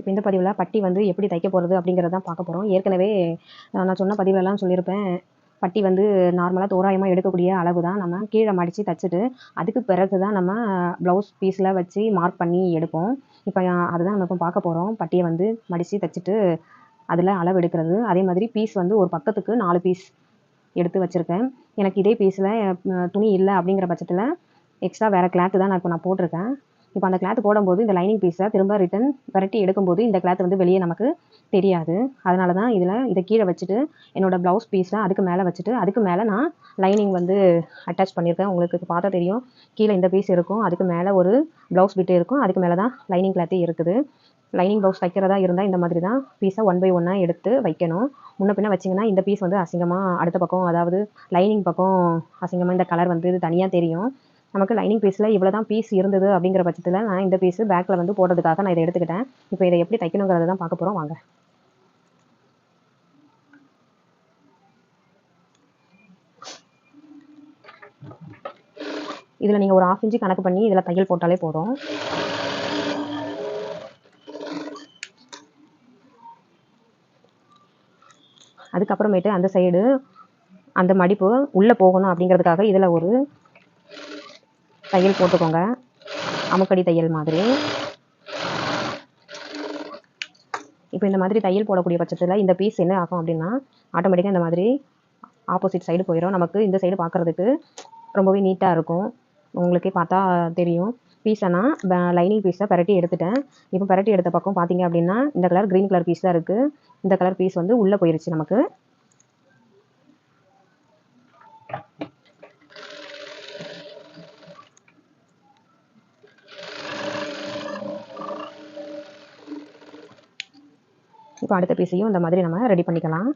இப்போ இந்த பதிவில் பட்டி வந்து எப்படி தைக்க போகிறது அப்படிங்கிறத தான் பார்க்க போகிறோம் ஏற்கனவே நான் சொன்ன பதிவுலலாம் சொல்லியிருப்பேன். பட்டி வந்து நார்மலாக தோராயமாக எடுக்கக்கூடிய அளவு தான். நம்ம கீழே மடித்து தைச்சிட்டு அதுக்கு பிறகு தான் நம்ம ப்ளவுஸ் பீஸில் வச்சு மார்க் பண்ணி எடுப்போம். இப்போ அதுதான் நம்ம இப்போ பார்க்க போகிறோம் பட்டியை வந்து மடித்து தைச்சிட்டு அதில் அளவு எடுக்கிறது. அதே மாதிரி பீஸ் வந்து ஒரு பக்கத்துக்கு நாலு பீஸ் எடுத்து வச்சுருக்கேன். எனக்கு இதே பீஸில் துணி இல்லை அப்படிங்கிற பட்சத்தில் எக்ஸ்ட்ரா வேறு கிளாத்து தான் நான் இப்போ நான் போட்டிருக்கேன். இப்போ அந்த கிளாத் போடும்போது இந்த லைனிங் பீஸை திரும்ப ரிட்டன் விரட்டி எடுக்கும்போது இந்த கிளாத் வந்து வெளியே நமக்கு தெரியாது. அதனால தான் இதில் இதை கீழே வச்சுட்டு என்னோடய ப்ளவுஸ் பீஸை அதுக்கு மேலே வச்சுட்டு அதுக்கு மேலே நான் லைனிங் வந்து அட்டாச் பண்ணியிருக்கேன். உங்களுக்கு பார்த்தா தெரியும். கீழே இந்த பீஸ் இருக்கும். அதுக்கு மேலே ஒரு ப்ளவுஸ் பிட்டு இருக்கும். அதுக்கு மேலே தான் லைனிங் கிளாத்தே இருக்குது. லைனிங் ப்ளவுஸ் வைக்கிறதா இருந்தால் இந்த மாதிரி தான் பீஸை ஒன் பை ஒன்னாக எடுத்து வைக்கணும். முன்ன பின்ன வச்சிங்கன்னா இந்த பீஸ் வந்து அசிங்கமாக அடுத்த பக்கம் அதாவது லைனிங் பக்கம் அசிங்கமாக இந்த கலர் வந்து தனியாக தெரியும். நமக்கு லைனிங் பீஸில் இவ்வளோ தான் பீஸ் இருந்தது அப்படிங்கிற பட்சத்தில் நான் இந்த பீஸ் பேக்கில் வந்து போடுறதுக்காக நான் இதை எடுத்துக்கிட்டேன். இப்போ இதை எப்படி தைக்கணுங்கிறத தான் பார்க்க போகிறோம் வாங்க. இதில் நீங்கள் ஒரு ஆஃப் இன்ச்சு கணக்கு பண்ணி இதில் தையல் போட்டாலே போதும். அதுக்கப்புறமேட்டு அந்த சைடு அந்த மடிப்பு உள்ளே போகணும் அப்படிங்கிறதுக்காக இதில் ஒரு தையல் போட்டுக்கோங்க. அமுக்கடி தையல் மாதிரி. இப்போ இந்த மாதிரி தையல் போடக்கூடிய பட்சத்தில் இந்த பீஸ் என்ன ஆகும் அப்படின்னா ஆட்டோமேட்டிக்காக இந்த மாதிரி ஆப்போசிட் சைடு போயிடும் நமக்கு இந்த சைடு பார்க்குறதுக்கு ரொம்பவே நீட்டாக இருக்கும். உங்களுக்கே பார்த்தா தெரியும். பீஸை நான் லைனிங் பீஸை பரட்டி எடுத்துட்டேன். இப்போ பரட்டி எடுத்த பக்கம் பார்த்தீங்க அப்படின்னா இந்த கலர் க்ரீன் கலர் பீஸ் தான் இருக்குது இந்த கலர் பீஸ் வந்து உள்ளே போயிருச்சு நமக்கு. இப்போ அடுத்த பீஸையும் இந்த மாதிரி நம்ம ரெடி பண்ணிக்கலாம்.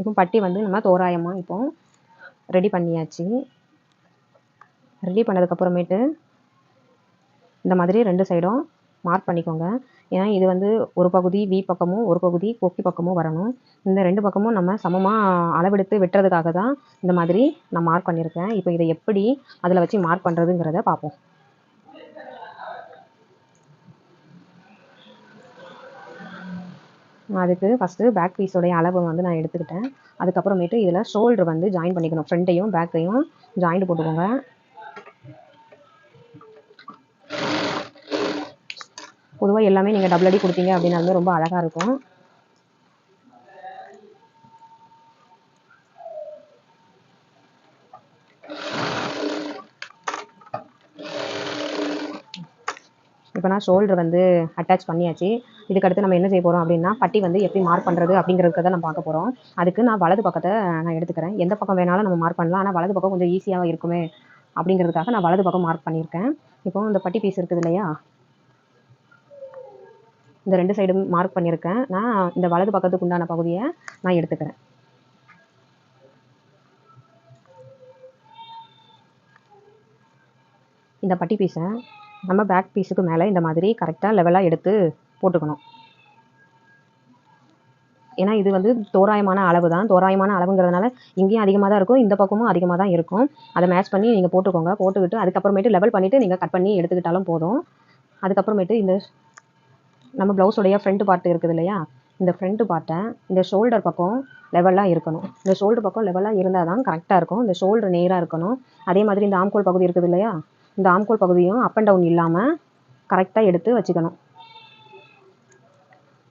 இப்போ பட்டி வந்து நம்ம தோராயமாக இப்போ ரெடி பண்ணியாச்சு. ரெடி பண்ணதுக்கப்புறமேட்டு இந்த மாதிரி ரெண்டு சைடும் மார்க் பண்ணிக்கோங்க. ஏன்னா இது வந்து ஒரு பகுதி வி பக்கமும் ஒரு பகுதி கொக்கி பக்கமும் வரணும். இந்த ரெண்டு பக்கமும் நம்ம சமமாக அளவெடுத்து வெட்டுறதுக்காக தான் இந்த மாதிரி நான் மார்க் பண்ணியிருக்கேன். இப்போ இதை எப்படி அதில் வச்சு மார்க் பண்ணுறதுங்கிறத பார்ப்போம். அதுக்கு ஃபஸ்ட்டு பேக் பீஸோடைய அளவு வந்து நான் எடுத்துக்கிட்டேன். அதுக்கப்புறமேட்டு இதில் ஷோல்டர் வந்து ஜாயின் பண்ணிக்கணும். ஃப்ரண்ட்டையும் பேக்கையும் ஜாயிண்ட் போட்டுக்கோங்க. பொதுவாக எல்லாமே நீங்கள் டபுள் அடி கொடுத்தீங்க அப்படின்னாலுமே ரொம்ப அழகாக இருக்கும். இப்போ நான் ஷோல்டர் வந்து அட்டாச் பண்ணியாச்சு. இதுக்கு அடுத்து நம்ம என்ன செய்ய போகிறோம் அப்படின்னா பட்டி வந்து எப்படி மார்க் பண்ணுறது அப்படிங்கிறதுக்கு தான் நம்ம பார்க்க போகிறோம் அதுக்கு நான் வலது பக்கத்தை நான் எடுத்துக்கிறேன். எந்த பக்கம் வேணாலும் நம்ம மார்க் பண்ணலாம். ஆனால் வலது பக்கம் கொஞ்சம் ஈஸியாக இருக்குமே அப்படிங்கிறதுக்காக நான் வலது பக்கம் மார்க் பண்ணியிருக்கேன். இப்போ இந்த பட்டி பீஸ் இருக்குது இல்லையா? இந்த ரெண்டு சைடும் மார்க் பண்ணியிருக்கேன். நான் இந்த வலது பக்கத்துக்கு உண்டான பகுதியை நான் எடுத்துக்கிறேன். இந்த பட்டி பீஸை நம்ம பேக் பீஸுக்கு மேலே இந்த மாதிரி கரெக்டாக லெவலாக எடுத்து போட்டுக்கணும். ஏன்னா இது வந்து தோராயமான அளவு தான். தோராயமான அளவுங்கிறதுனால இங்கேயும் அதிகமாக தான் இருக்கும் இந்த பக்கமும் அதிகமாக தான் இருக்கும். அதை மேட்ச் பண்ணி நீங்கள் போட்டுக்கோங்க. போட்டுக்கிட்டு அதுக்கப்புறமேட்டு லெவல் பண்ணிவிட்டு நீங்கள் கட் பண்ணி எடுத்துக்கிட்டாலும் போதும். அதுக்கப்புறமேட்டு இந்த நம்ம ப்ளவுஸோடைய ஃப்ரண்ட் பார்ட் இருக்குது இல்லையா? இந்த ஃப்ரண்ட் பார்ட்டை இந்த ஷோல்டர் பக்கம் லெவலாக இருக்கணும். இந்த ஷோல்டர் பக்கம் லெவலாக இருந்தால் தான் கரெக்டாக இருக்கும். இந்த ஷோல்டர் நேராக இருக்கணும். அதே மாதிரி இந்த ஆம்கோல் பகுதி இருக்குது இல்லையா? இந்த ஆம்கோல் பகுதியும் அப் அண்ட் டவுன் இல்லாமல் கரெக்டாக எடுத்து வச்சுக்கணும்.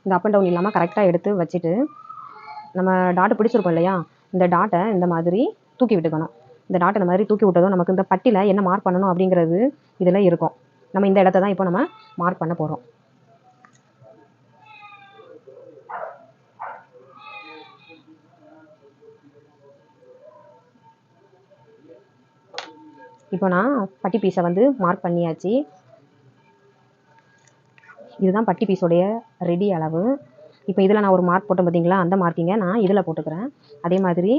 இந்த அப் அண்ட் டவுன் இல்லாமல் கரெக்டாக எடுத்து வச்சுட்டு நம்ம டாட்டு பிடிச்சிருக்கோம் இல்லையா? இந்த டாட்டை இந்த மாதிரி தூக்கி விட்டுக்கணும். இந்த டாட்டை இந்த மாதிரி தூக்கி விட்டதும் நமக்கு இந்த பட்டியில் என்ன மார்க் பண்ணணும் அப்படிங்கிறது இதில் இருக்கும். நம்ம இந்த இடத்த தான் இப்போ நம்ம மார்க் பண்ண போகிறோம் இப்போ நான் பட்டி பீஸை வந்து மார்க் பண்ணியாச்சு. இதுதான் பட்டி பீஸோடைய ரெடி அளவு. இப்போ இதில் நான் ஒரு மார்க் போட்டேன் பார்த்தீங்களா? அந்த மார்க்கிங்கை நான் இதில் போட்டுக்கிறேன். அதே மாதிரி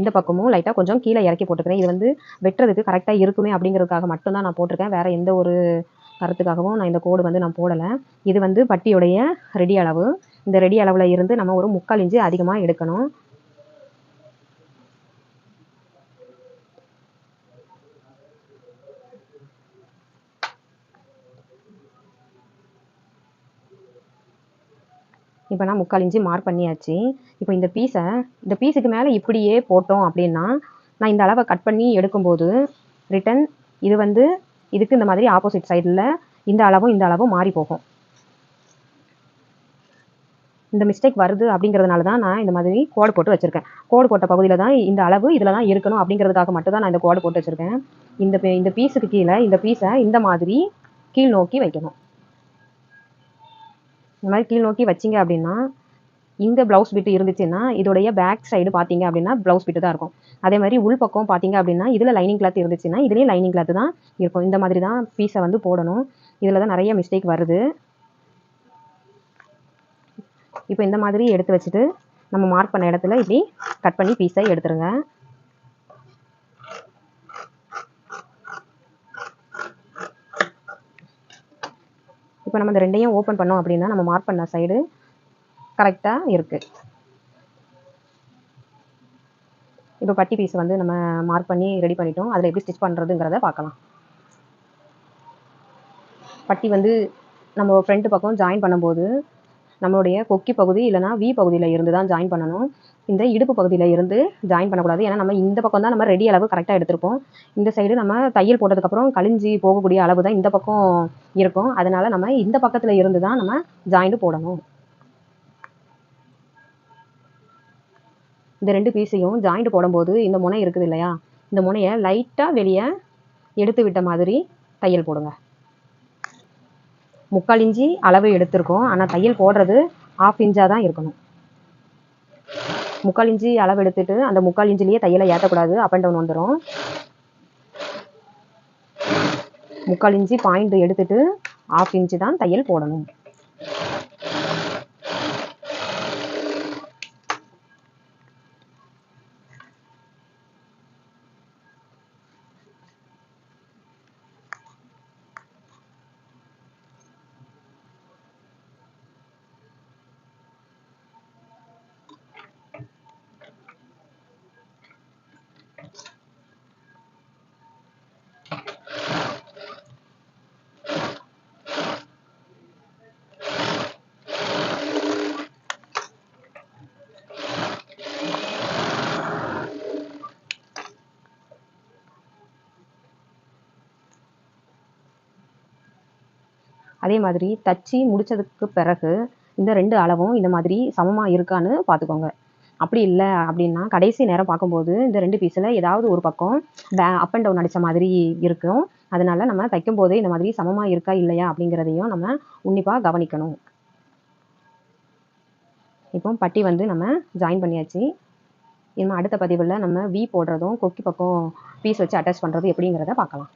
இந்த பக்கமும் லைட்டாக கொஞ்சம் கீழே இறக்கி போட்டுக்கிறேன். இது வந்து வெட்டுறதுக்கு கரெக்டாக இருக்குமே அப்படிங்கிறதுக்காக மட்டும்தான் நான் போட்டிருக்கேன். வேறு எந்த ஒரு கருத்துக்காகவும் நான் இந்த கோடு வந்து நான் போடலை. இது வந்து பட்டியுடைய ரெடி அளவு. இந்த ரெடி அளவில் இருந்து நம்ம ஒரு முக்கால் இன்ச்சு அதிகமாக எடுக்கணும். இப்போ நான் முக்கால் இன்ச்சு மார்க் பண்ணியாச்சு. இப்போ இந்த பீஸை இந்த பீஸுக்கு மேலே இப்படியே போட்டோம் அப்படின்னா நான் இந்த அளவை கட் பண்ணி எடுக்கும்போது ரிட்டன் இது வந்து இதுக்கு இந்த மாதிரி ஆப்போசிட் சைடில் இந்த அளவும் இந்த அளவும் மாறி போகும். இந்த மிஸ்டேக் வருது அப்படிங்கிறதுனால தான் நான் இந்த மாதிரி கோடு போட்டு வச்சுருக்கேன். கோடு போட்ட பகுதியில் தான் இந்த அளவு இதில் தான் இருக்கணும் அப்படிங்கிறதுக்காக மட்டும் தான் நான் இந்த கோடு போட்டு வச்சுருக்கேன். இந்த இந்த பீஸுக்கு கீழே இந்த பீஸை இந்த மாதிரி கீழ் நோக்கி வைக்கணும். இந்த மாதிரி கீழ் நோக்கி வச்சீங்க அப்படின்னா இந்த ப்ளவுஸ் பிட்டு இருந்துச்சுன்னா இதோடைய பேக் சைடு பார்த்தீங்க அப்படின்னா ப்ளவுஸ் பிட்டு தான் இருக்கும். அதே மாதிரி உள் பக்கம் பார்த்தீங்க அப்படின்னா இதில் லைனிங் கிளாத் இருந்துச்சுன்னா இதுலேயும் லைனிங் கிளாத் தான் இருக்கும். இந்த மாதிரி தான் பீஸை வந்து போடணும். இதில் தான் நிறைய மிஸ்டேக் வருது. இப்போ இந்த மாதிரி எடுத்து வச்சுட்டு நம்ம மார்க் பண்ண இடத்துல இப்படி கட் பண்ணி பீஸை எடுத்துருங்க. இப்போ நம்ம இந்த ரெண்டையும் ஓப்பன் பண்ணோம் அப்படின்னா நம்ம மார்க் பண்ண சைடு கரெக்டாக இருக்குது இப்போ பட்டி பீஸ் வந்து நம்ம மார்க் பண்ணி ரெடி பண்ணிட்டோம். அதில் எப்படி ஸ்டிச் பண்ணுறதுங்கிறத பார்க்கலாம். பட்டி வந்து நம்ம ஃப்ரண்ட் பக்கம் ஜாயின் பண்ணும்போது நம்மளுடைய கொக்கி பகுதி இல்லைனா வி பகுதியில் இருந்து தான் ஜாயின் பண்ணணும். இந்த இடுப்பு பகுதியில் இருந்து ஜாயின் பண்ணக்கூடாது. ஏன்னா நம்ம இந்த பக்கம் தான் நம்ம ரெடி அளவு கரெக்டாக எடுத்திருப்போம். இந்த சைடு நம்ம தையல் போட்டதுக்கப்புறம் கழிஞ்சி போகக்கூடிய அளவு தான் இந்த பக்கம் இருக்கும். அதனால் நம்ம இந்த பக்கத்தில் இருந்து தான் நம்ம ஜாயிண்ட் போடணும். இந்த ரெண்டு பீஸையும் ஜாயிண்ட் போடும்போது இந்த முனை இருக்குது இல்லையா? இந்த முனையை லைட்டாக வெளியே எடுத்து விட்ட மாதிரி தையல் போடுங்க. முக்கால் இஞ்சி அளவு எடுத்திருக்கோம். ஆனால் தையல் போடுறது ஆஃப் இன்ச்சாக தான் இருக்கணும். முக்கால் இஞ்சி அளவு எடுத்துட்டு அந்த முக்கால் இஞ்சிலேயே தையலை ஏற்றக்கூடாது அப் அண்ட் டவுன் வந்துடும் முக்கால் இஞ்சி பாயிண்ட் எடுத்துட்டு ஆஃப் இன்ச்சு தான் தையல் போடணும். அதே மாதிரி தச்சு முடிச்சதுக்கு பிறகு இந்த ரெண்டு அளவும் இந்த மாதிரி சமமாக இருக்கான்னு பார்த்துக்கோங்க அப்படி இல்லை அப்படின்னா கடைசி நேரம் பார்க்கும்போது இந்த ரெண்டு பீஸில் ஏதாவது ஒரு பக்கம் பே அப் அண்ட் டவுன் அடித்த மாதிரி இருக்கும். அதனால் நம்ம தைக்கும் போதே இந்த மாதிரி சமமாக இருக்கா இல்லையா அப்படிங்கிறதையும் நம்ம உன்னிப்பாக கவனிக்கணும். இப்போ பட்டி வந்து நம்ம ஜாயின் பண்ணியாச்சு. இனிமேல் அடுத்த பதிவில் நம்ம வி போடுறதும் கொக்கி பக்கம் பீஸ் வச்சு அட்டாச் பண்ணுறது எப்படிங்கிறத பார்க்கலாம்